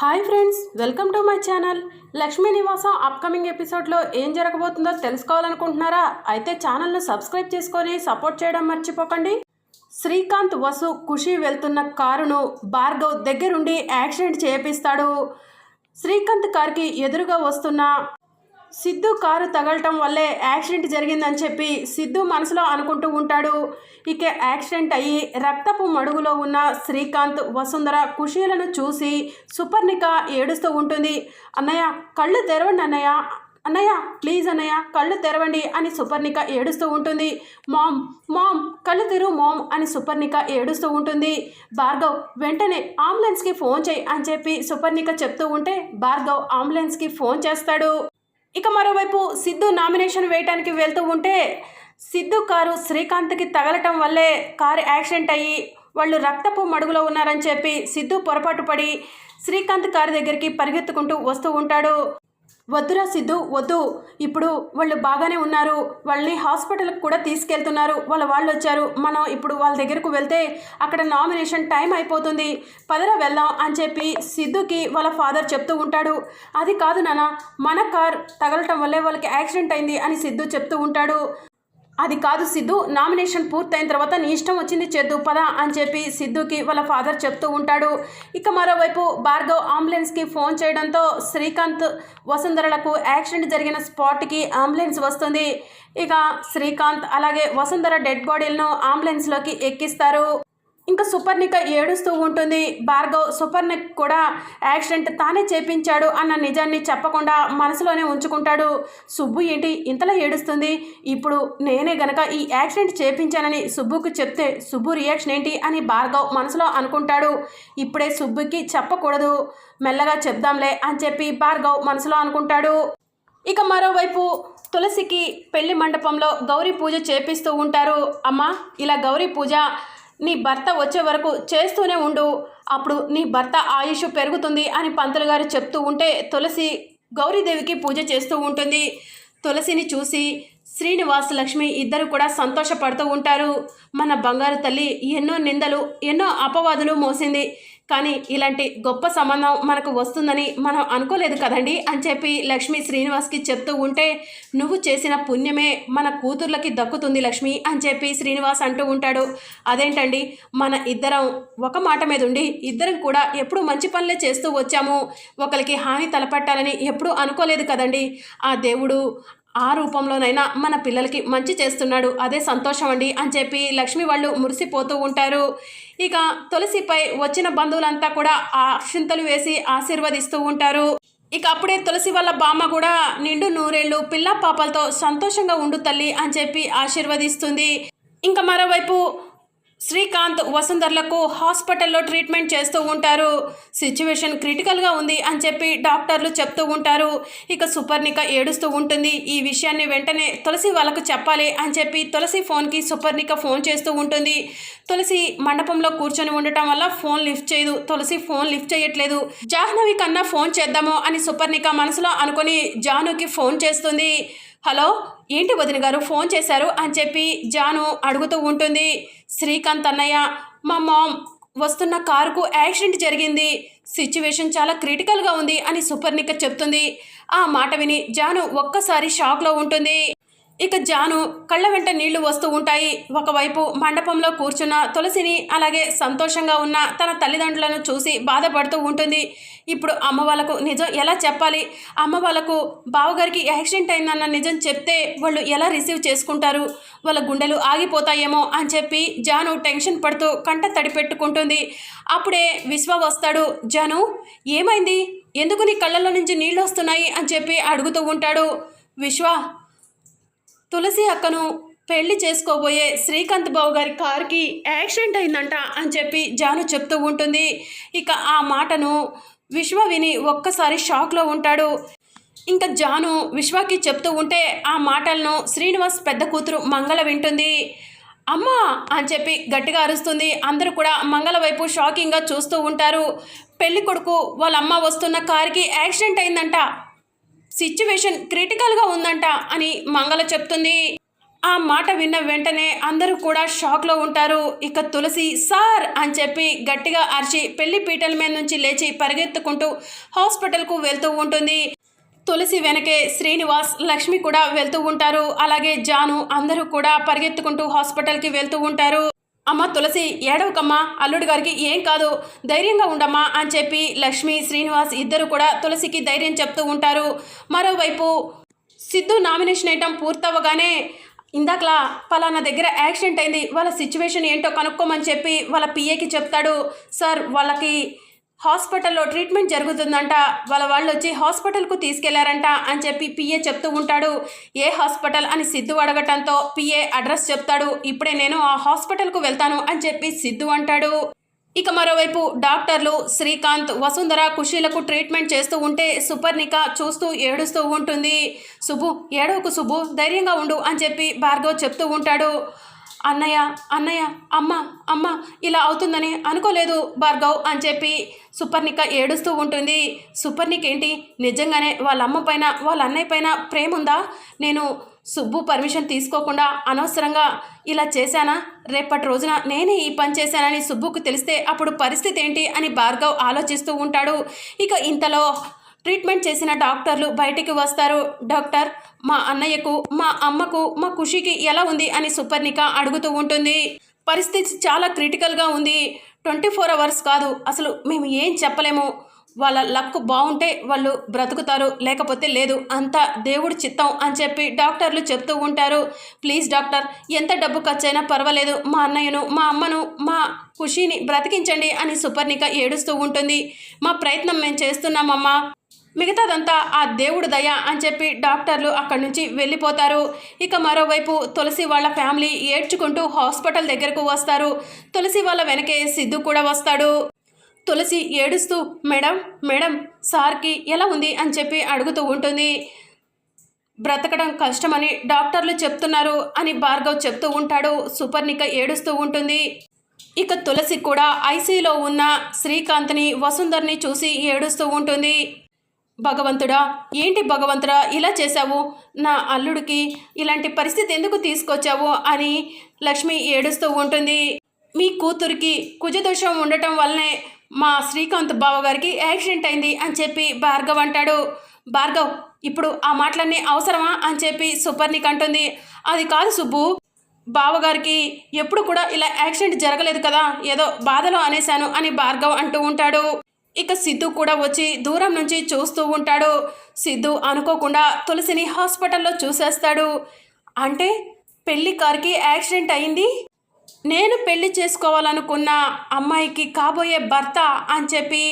Hi friends welcome to my channel. Lakshmi Nivasam upcoming ఎపిసోడ్లో ఏం జరగబోతుందో తెలుసుకోవాలనుకుంటున్నారా? అయితే ఛానల్ను సబ్స్క్రైబ్ చేసుకొని సపోర్ట్ చేయడం మర్చిపోకండి. శ్రీకాంత్ వసు ఖుషి వెళ్తున్న కారును భార్గవ్ దగ్గరుండి యాక్సిడెంట్ చేపిస్తాడు. శ్రీకాంత్ కార్కి ఎదురుగా వస్తున్న సిద్ధు కారు తగలటం వల్లే యాక్సిడెంట్ జరిగిందని చెప్పి సిద్ధు మనసులో అనుకుంటూ ఉంటాడు. ఇక యాక్సిడెంట్ అయ్యి రక్తపు మడుగులో ఉన్న శ్రీకాంత్ వసుంధర కుషీలను చూసి సుపర్ణిక ఏడుస్తూ ఉంటుంది. అన్నయ్య కళ్ళు తెరవండి అన్నయ్య. అన్నయ్య ప్లీజ్ అన్నయ్య కళ్ళు తెరవండి అని సుపర్ణిక ఏడుస్తూ ఉంటుంది. మామ్ మామ్ కళ్ళు తెరు మామ్ అని సుపర్ణిక ఏడుస్తూ ఉంటుంది. భార్గవ్ వెంటనే అంబులెన్స్కి ఫోన్ చేయి అని చెప్పి సుపర్ణిక చెప్తూ ఉంటే భార్గవ్ అంబులెన్స్కి ఫోన్ చేస్తాడు. ఇక మరోవైపు సిద్ధు నామినేషన్ వేయటానికి వెళ్తూ ఉంటే సిద్ధు కారు శ్రీకాంత్కి తగలటం వల్లే కారు యాక్సిడెంట్ అయ్యి వాళ్ళు రక్తపు మడుగులో ఉన్నారని చెప్పి సిద్ధు పొరపాటు పడి శ్రీకాంత్ కారు దగ్గరికి పరిగెత్తుకుంటూ వస్తూ ఉంటాడు. వద్దురా సిద్ధు వద్దు. ఇప్పుడు వాళ్ళు బాగానే ఉన్నారు. వాళ్ళని హాస్పిటల్కి కూడా తీసుకెళ్తున్నారు. వాళ్ళ వాళ్ళు వచ్చారు. మనం ఇప్పుడు వాళ్ళ దగ్గరకు వెళ్తే అక్కడ నామినేషన్ టైం అయిపోతుంది. పదరా వెళ్దాం అని చెప్పి సిద్ధుకి వాళ్ళ ఫాదర్ చెప్తూ ఉంటాడు. అది కాదు నాన్న మన కార్ తగలటం వల్లే వాళ్ళకి యాక్సిడెంట్ అయింది అని సిద్ధు చెప్తూ ఉంటాడు. అది కాదు సిద్ధు నామినేషన్ పూర్తయిన తర్వాత నీ ఇష్టం వచ్చింది చేద్దు పద అని చెప్పి సిద్ధుకి వాళ్ళ ఫాదర్ చెప్తూ ఉంటాడు. ఇక మరోవైపు భార్గవ్ అంబులెన్స్కి ఫోన్ చేయడంతో శ్రీకాంత్ వసుంధరలకు యాక్సిడెంట్ జరిగిన స్పాట్కి అంబులెన్స్ వస్తుంది. ఇక శ్రీకాంత్ అలాగే వసుంధర డెడ్ బాడీలను అంబులెన్స్లోకి ఎక్కిస్తారు. ఇంకా సుపర్ణిక ఏడుస్తూ ఉంటుంది. భార్గవ్ సుపర్ణిక్ కూడా యాక్సిడెంట్ తానే చేపించాడు అన్న నిజాన్ని చెప్పకుండా మనసులోనే ఉంచుకుంటాడు. సుబ్బు ఏంటి ఇంతలా ఏడుస్తుంది? ఇప్పుడు నేనే గనక ఈ యాక్సిడెంట్ చేపించానని సుబ్బుకు చెప్తే సుబ్బు రియాక్షన్ ఏంటి అని భార్గవ్ మనసులో అనుకుంటాడు. ఇప్పుడే సుబ్బుకి చెప్పకూడదు. మెల్లగా చెప్దాంలే అని చెప్పి భార్గవ్ మనసులో అనుకుంటాడు. ఇక మరోవైపు తులసికి పెళ్ళి మండపంలో గౌరీ పూజ చేపిస్తూ ఉంటారు. అమ్మ ఇలా గౌరీ పూజ నీ భర్త వచ్చే వరకు చేస్తూనే ఉండు. అప్పుడు నీ భర్త ఆయుష్ పెరుగుతుంది అని పంతులు గారు చెప్తూ ఉంటే తులసి గౌరీదేవికి పూజ చేస్తూ ఉంటుంది. తులసిని చూసి శ్రీనివాస్ లక్ష్మి ఇద్దరు కూడా సంతోషపడుతూ ఉంటారు. మన బంగారు తల్లి ఎన్నో నిందలు ఎన్నో అపవాదులు మోసింది. కానీ ఇలాంటి గొప్ప సంబంధం మనకు వస్తుందని మనం అనుకోలేదు కదండి అని చెప్పి లక్ష్మి శ్రీనివాస్కి చెప్తూ ఉంటే నువ్వు చేసిన పుణ్యమే మన కూతుర్లకి దక్కుతుంది లక్ష్మి అని చెప్పి శ్రీనివాస్ అంటూ ఉంటాడు. అదేంటండి మన ఇద్దరం ఒక మాట మీద ఉండి ఇద్దరం కూడా ఎప్పుడు మంచి పనులే చేస్తూ వచ్చాము. ఒకరికి హాని తలపెట్టాలని ఎప్పుడూ అనుకోలేదు కదండి. ఆ దేవుడు ఆ రూపంలోనైనా మన పిల్లలకి మంచి చేస్తున్నాడు అదే సంతోషం అండి అని చెప్పి లక్ష్మి వాళ్ళు మురిసిపోతూ ఉంటారు. ఇక తులసిపై వచ్చిన బంధువులంతా కూడా ఆశింతలు వేసి ఆశీర్వదిస్తూ ఉంటారు. ఇక అప్పుడే తులసి వాళ్ళ బామ్మ కూడా నిండు నూరేళ్ళు పిల్ల పాపలతో సంతోషంగా ఉండు తల్లి అని చెప్పి ఆశీర్వదిస్తుంది. ఇంకా మరోవైపు శ్రీకాంత్ వసుంధర్లకు హాస్పిటల్లో ట్రీట్మెంట్ చేస్తూ ఉంటారు. సిచ్యువేషన్ క్రిటికల్గా ఉంది అని చెప్పి డాక్టర్లు చెప్తూ ఉంటారు. ఇక సుపర్ణిక ఏడుస్తూ ఉంటుంది. ఈ విషయాన్ని వెంటనే తులసి వాళ్ళకు చెప్పాలి అని చెప్పి తులసి ఫోన్కి సుపర్ణిక ఫోన్ చేస్తూ ఉంటుంది. తులసి మండపంలో కూర్చొని ఉండటం వల్ల ఫోన్ లిఫ్ట్ చేయదు. తులసి ఫోన్ లిఫ్ట్ చేయట్లేదు. జాహ్నవి కన్నా ఫోన్ చేద్దాము అని సుపర్ణిక మనసులో అనుకొని జానుకి ఫోన్ చేస్తుంది. హలో ఏంటి వదిన గారు? ఫోన్ చేశారు అని చెప్పి జాను అడుగుతూ ఉంటుంది. శ్రీకాంత్ అన్నయ్య మా మామ్ వస్తున్న కారుకు యాక్సిడెంట్ జరిగింది. సిచ్యువేషన్ చాలా క్రిటికల్గా ఉంది అని సుపర్ణిక చెప్తుంది. ఆ మాట విని జాను ఒక్కసారి షాక్లో ఉంటుంది. ఇక జాను కళ్ళ వెంట నీళ్ళు వస్తూ ఉంటాయి. ఒకవైపు మండపంలో కూర్చున్న తులసిని అలాగే సంతోషంగా ఉన్న తన తల్లిదండ్రులను చూసి బాధపడుతూ ఉంటుంది. ఇప్పుడు అమ్మ వాళ్ళకు నిజం ఎలా చెప్పాలి? అమ్మ వాళ్ళకు బావగారికి యాక్సిడెంట్ అయిందన్న నిజం చెప్తే వాళ్ళు ఎలా రిసీవ్ చేసుకుంటారు? వాళ్ళ గుండెలు ఆగిపోతాయేమో అని చెప్పి జాను టెన్షన్ పడుతూ కంట తడి పెట్టుకుంటుంది. అప్పుడే విశ్వ వస్తాడు జాను ఏమైంది? ఎందుకు నీ కళ్ళల్లో నుంచి నీళ్ళు వస్తున్నాయి? అని చెప్పి అడుగుతూ ఉంటాడు విశ్వ. తులసి అక్కను పెళ్ళి చేసుకోబోయే శ్రీకాంత్ బాబు గారి కారుకి యాక్సిడెంట్ అయిందంట అని చెప్పి జాను చెప్తూ ఉంటుంది. ఇక ఆ మాటను విశ్వ విని ఒక్కసారి షాక్లో ఉంటాడు. ఇంకా జాను విశ్వకి చెప్తూ ఉంటే ఆ మాటలను శ్రీనివాస్ పెద్ద కూతురు మంగళ వింటుంది. అమ్మా అని చెప్పి గట్టిగా అరుస్తుంది. అందరూ కూడా మంగళ వైపు షాకింగ్గా చూస్తూ ఉంటారు. పెళ్ళి కొడుకు వాళ్ళ అమ్మ వస్తున్న కారుకి యాక్సిడెంట్ అయిందంట. సిచ్యువేషన్ క్రిటికల్గా ఉందంట అని మంగళ చెప్తుంది. ఆ మాట విన్న వెంటనే అందరూ కూడా షాక్లో ఉంటారు. ఇక తులసి సార్ అని చెప్పి గట్టిగా అరిచి పెళ్ళి పీటల మీద నుంచి లేచి పరిగెత్తుకుంటూ హాస్పిటల్కు వెళ్తూ ఉంటుంది. తులసి వెనకే శ్రీనివాస్ లక్ష్మి కూడా వెళ్తూ ఉంటారు. అలాగే జాను అందరూ కూడా పరిగెత్తుకుంటూ హాస్పిటల్కి వెళ్తూ ఉంటారు. అమ్మ తులసి ఏడవకమ్మా అల్లుడు గారికి ఏం కాదు ధైర్యంగా ఉండమ్మా అని చెప్పి లక్ష్మి శ్రీనివాస్ ఇద్దరు కూడా తులసికి ధైర్యం చెప్తూ ఉంటారు. మరోవైపు సిద్ధు నామినేషన్ వేయటం పూర్తవగానే ఇందాకలా పలానా దగ్గర యాక్సిడెంట్ అయింది వాళ్ళ సిచ్యువేషన్ ఏంటో కనుక్కోమని చెప్పి వాళ్ళ పిఏకి చెప్తాడు. సార్ వాళ్ళకి హాస్పిటల్లో ట్రీట్మెంట్ జరుగుతుందంట. వాళ్ళ వాళ్ళు వచ్చి హాస్పిటల్కు తీసుకెళ్ళారంట అని చెప్పి పిఏ చెప్తూ ఉంటాడు. ఏ హాస్పిటల్ అని సిద్ధు అడగటంతో పిఏ అడ్రస్ చెప్తాడు. ఇప్పుడే నేను ఆ హాస్పిటల్కు వెళ్తాను అని చెప్పి సిద్ధు అంటాడు. ఇక మరోవైపు డాక్టర్లు శ్రీకాంత్ వసుంధర కుషీలకు ట్రీట్మెంట్ చేస్తూ ఉంటే సుపర్ణిక చూస్తూ ఏడుస్తూ ఉంటుంది. సుబ్బు ఏడవకు సుబ్బు ధైర్యంగా ఉండు అని చెప్పి భార్గవ్ చెప్తూ ఉంటాడు. అన్నయ్య అన్నయ్య అమ్మ అమ్మ ఇలా అవుతుందని అనుకోలేదు భార్గవ్ అని చెప్పి సుపర్ణిక ఏడుస్తూ ఉంటుంది. సుపర్ణిక ఏంటి నిజంగానే వాళ్ళ అమ్మ పైన వాళ్ళ అన్నయ్య పైన ప్రేమ ఉందా? నేను సుబ్బు పర్మిషన్ తీసుకోకుండా అనవసరంగా ఇలా చేశానా? రేపటి రోజున నేనే ఈ పని చేశానని సుబ్బుకు తెలిస్తే అప్పుడు పరిస్థితి ఏంటి అని భార్గవ్ ఆలోచిస్తూ ఉంటాడు. ఇక ఇంతలో ట్రీట్మెంట్ చేసిన డాక్టర్లు బయటికి వస్తారు. డాక్టర్ మా అన్నయ్యకు మా అమ్మకు మా ఖుషికి ఎలా ఉంది అని సుపర్ణిక అడుగుతూ ఉంటుంది. పరిస్థితి చాలా క్రిటికల్గా ఉంది. ట్వంటీ ఫోర్ అవర్స్ కాదు. అసలు మేము ఏం చెప్పలేము. వాళ్ళ లక్ బాగుంటే వాళ్ళు బ్రతుకుతారు లేకపోతే లేదు. అంతా దేవుడు చిత్తం అని చెప్పి డాక్టర్లు చెప్తూ ఉంటారు. ప్లీజ్ డాక్టర్ ఎంత డబ్బు ఖర్చైనా పర్వాలేదు. మా అన్నయ్యను మా అమ్మను మా ఖుషిని బ్రతికించండి అని సుపర్ణిక ఏడుస్తూ ఉంటుంది. మా ప్రయత్నం మేము చేస్తున్నామమ్మా. మిగతాదంతా ఆ దేవుడు దయ అని చెప్పి డాక్టర్లు అక్కడి నుంచి వెళ్ళిపోతారు. ఇక మరోవైపు తులసి వాళ్ళ ఫ్యామిలీ ఏడ్చుకుంటూ హాస్పిటల్ దగ్గరకు వస్తారు. తులసి వాళ్ళ వెనకే సిద్ధు కూడా వస్తాడు. తులసి ఏడుస్తూ మేడం మేడం సార్కి ఎలా ఉంది? అని చెప్పి అడుగుతూ ఉంటుంది. బ్రతకడం కష్టమని డాక్టర్లు చెప్తున్నారు అని భార్గవ్ చెప్తూ ఉంటాడు. సుపర్ణిక ఏడుస్తూ ఉంటుంది. ఇక తులసి కూడా ఐసీలో ఉన్న శ్రీకాంత్ని వసుంధర్ని చూసి ఏడుస్తూ ఉంటుంది. భగవంతుడా ఏంటి భగవంతుడా ఇలా చేశావు? నా అల్లుడికి ఇలాంటి పరిస్థితి ఎందుకు తీసుకొచ్చావు అని లక్ష్మి ఏడుస్తూ ఉంటుంది. మీ కూతురికి కుజదోషం ఉండటం వల్లనే మా శ్రీకాంత్ బావగారికి యాక్సిడెంట్ అయింది అని చెప్పి భార్గవ్ అంటాడు. భార్గవ్ ఇప్పుడు ఆ మాటలన్నీ అవసరమా అని చెప్పి సుపర్ణిక్ అంటుంది. అది కాదు సుబ్బు బావగారికి ఎప్పుడు కూడా ఇలా యాక్సిడెంట్ జరగలేదు కదా ఏదో బాధలో అనేశాను అని భార్గవ్ అంటూ ఉంటాడు. ఇక సిద్ధు కూడా వచ్చి దూరం నుంచి చూస్తూ ఉంటాడు. సిద్ధు అనుకోకుండా తులసిని హాస్పిటల్లో చూసేస్తాడు. అంటే పెళ్ళి కార్కి యాక్సిడెంట్ అయింది? నేను పెళ్ళి చేసుకోవాలనుకున్న అమ్మాయికి కాబోయే భర్త అని చెప్పి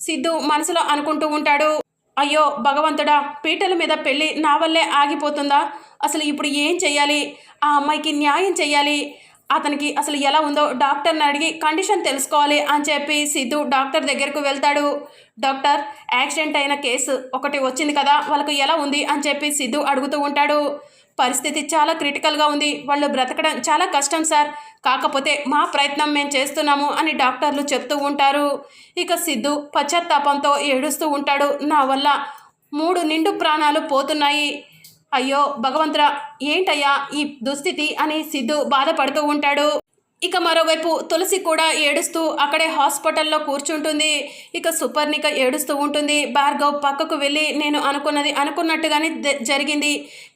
సిద్ధు మనసులో అనుకుంటూ ఉంటాడు. అయ్యో భగవంతుడా పీటల మీద పెళ్ళి నా వల్లే ఆగిపోతుందా? అసలు ఇప్పుడు ఏం చెయ్యాలి? ఆ అమ్మాయికి న్యాయం చెయ్యాలి? అతనికి అసలు ఎలా ఉందో డాక్టర్ని అడిగి కండిషన్ తెలుసుకోవాలి అని చెప్పి సిద్ధు డాక్టర్ దగ్గరకు వెళ్తాడు. డాక్టర్ యాక్సిడెంట్ అయిన కేసు ఒకటి వచ్చింది కదా వాళ్ళకు ఎలా ఉంది అని చెప్పి సిద్ధు అడుగుతూ ఉంటాడు. పరిస్థితి చాలా క్రిటికల్గా ఉంది. వాళ్ళు బ్రతకడం చాలా కష్టం సార్. కాకపోతే మా ప్రయత్నం మేము చేస్తున్నాము అని డాక్టర్లు చెప్తూ ఉంటారు. ఇక సిద్ధు పశ్చాత్తాపంతో ఏడుస్తూ ఉంటాడు. నా వల్ల మూడు నిండు ప్రాణాలు పోతున్నాయి. అయ్యో భగవంతురా ఏంటయ్యా ఈ దుస్థితి అని సిద్ధు బాధపడుతూ ఉంటాడు. ఇక మరోవైపు తులసి కూడా ఏడుస్తూ అక్కడే హాస్పిటల్లో కూర్చుంటుంది. ఇక సుపర్ణిక ఏడుస్తూ ఉంటుంది. భార్గవ్ పక్కకు వెళ్ళి నేను అనుకున్నది అనుకున్నట్టుగానే జరిగింది.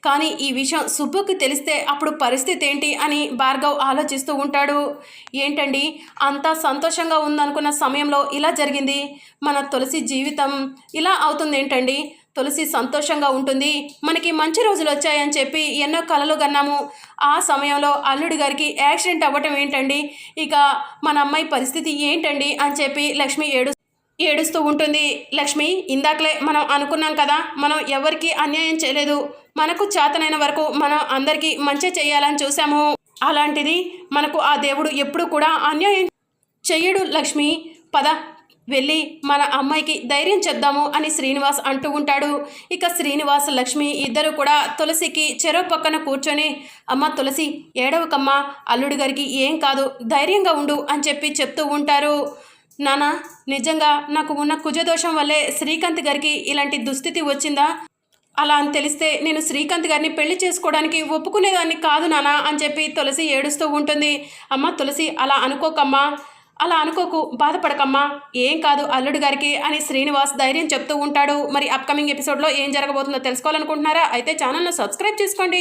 కానీ ఈ విషయం సుబ్బుకి తెలిస్తే అప్పుడు పరిస్థితి ఏంటి అని భార్గవ్ ఆలోచిస్తూ ఉంటాడు. ఏంటండి అంతా సంతోషంగా ఉందనుకున్న సమయంలో ఇలా జరిగింది? మన తులసి జీవితం ఇలా అవుతుంది ఏంటండి తులసి సంతోషంగా ఉంటుంది. మనకి మంచి రోజులు వచ్చాయని చెప్పి ఎన్నో కలలు కన్నాము. ఆ సమయంలో అల్లుడి గారికి యాక్సిడెంట్ అవ్వటం ఏంటండి? ఇక మన అమ్మాయి పరిస్థితి ఏంటండి? అని చెప్పి లక్ష్మి ఏడు ఏడుస్తూ ఉంటుంది. లక్ష్మి ఇందాకలే మనం అనుకున్నాం కదా మనం ఎవరికి అన్యాయం చేయలేదు. మనకు చేతనైన వరకు మనం అందరికీ మంచి చేయాలని చూసాము అలాంటిది మనకు ఆ దేవుడు ఎప్పుడు కూడా అన్యాయం చెయ్యడు లక్ష్మి. పద వెళ్ళి మన అమ్మాయికి ధైర్యం చెప్దాము అని శ్రీనివాస్ అంటూ ఉంటాడు. ఇక శ్రీనివాస్ లక్ష్మి ఇద్దరు కూడా తులసికి చెరో పక్కన కూర్చొని అమ్మ తులసి ఏడవకమ్మ అల్లుడు గారికి ఏం కాదు ధైర్యంగా ఉండు అని చెప్పి చెప్తూ ఉంటారు. నానా నిజంగా నాకు ఉన్న కుజదోషం వల్లే శ్రీకాంత్ గారికి ఇలాంటి దుస్థితి వచ్చిందా? అలా అని తెలిస్తే నేను శ్రీకాంత్ గారిని పెళ్ళి చేసుకోవడానికి ఒప్పుకునేదాన్ని కాదు నానా అని చెప్పి తులసి ఏడుస్తూ ఉంటుంది. అమ్మ తులసి అలా అనుకోకమ్మా అలా అనుకోకు బాధపడకమ్మా. ఏం కాదు అల్లుడు గారికి అని శ్రీనివాస్ ధైర్యం చెప్తూ ఉంటాడు. మరి అప్కమింగ్ ఎపిసోడ్లో ఏం జరగబోతుందో తెలుసుకోవాలనుకుంటున్నారా? అయితే ఛానల్ను సబ్స్క్రైబ్ చేసుకోండి.